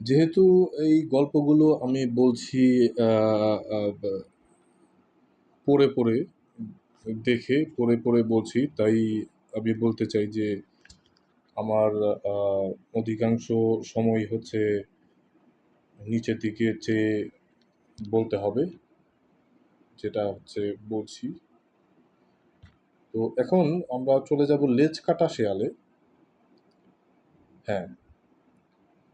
যেহেতু এই গল্পগুলো আমি বলছি পড়ে, পড়ে দেখে পড়ে, পড়ে বলছি তাই আমি বলতে চাই যে আমার অধিকাংশ সময় হচ্ছে নিচের দিকে চেয়ে বলতে হবে। যেটা হচ্ছে বলছি। তো এখন আমরা চলে যাব লেজ কাটা শেয়ালে। হ্যাঁ।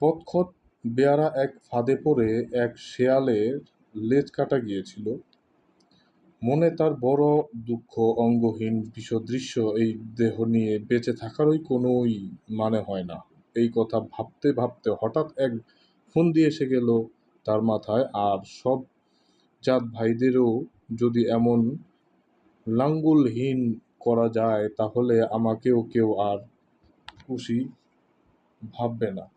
কদখত বেয়ারা এক ফাঁদে পড়ে এক শেয়ালের লেজ কাটা গিয়েছিল। মনে তার বড় দুঃখ অঙ্গহীন বিষদৃশ্য এই দেহ নিয়ে বেঁচে থাকারই কোনই মানে হয় না। এই কথা ভাবতে, ভাবতে হঠাৎ এক ফন্দি এসে গেল তার মাথায় আর সব জাত ভাইদেরও যদি এমন লাঙ্গলহীন করা যায় তাহলে আমাকেও কেউ আর খুশি ভাববে না।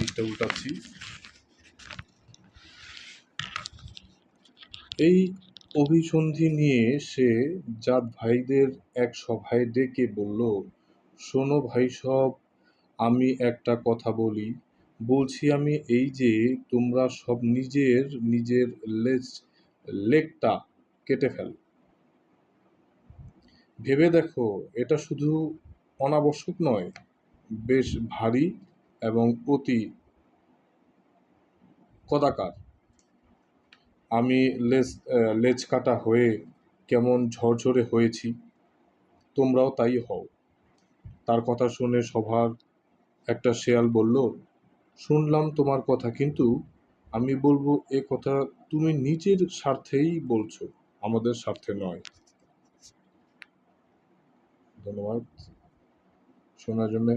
পৃষ্ঠা উল্টাচ্ছি। এই অভিসন্ধি নিয়ে সে জাত ভাইদের এক সভায় ডেকে বলল, শোনো ভাইসব, আমি একটা কথা বলি। বলছি আমি এই যে তোমরা সব নিজের নিজের লেজ লেকটা কেটে ফেল। ভেবে দেখো এটা শুধু অনাবশ্যক নয়, বেশ ভারী এবং অতি কদাকার। আমি লেজ লেজ কাটা হয়ে কেমন ঝরঝরে হয়েছি, তোমরাও তাই হও। তার কথা শুনে সভার একটা শেয়াল বলল, শুনলাম তোমার কথা কিন্তু আমি বলব এ কথা তুমি নিজের স্বার্থেই বলছো আমাদের স্বার্থে নয়। ধন্যবাদ শোনার জন্যে।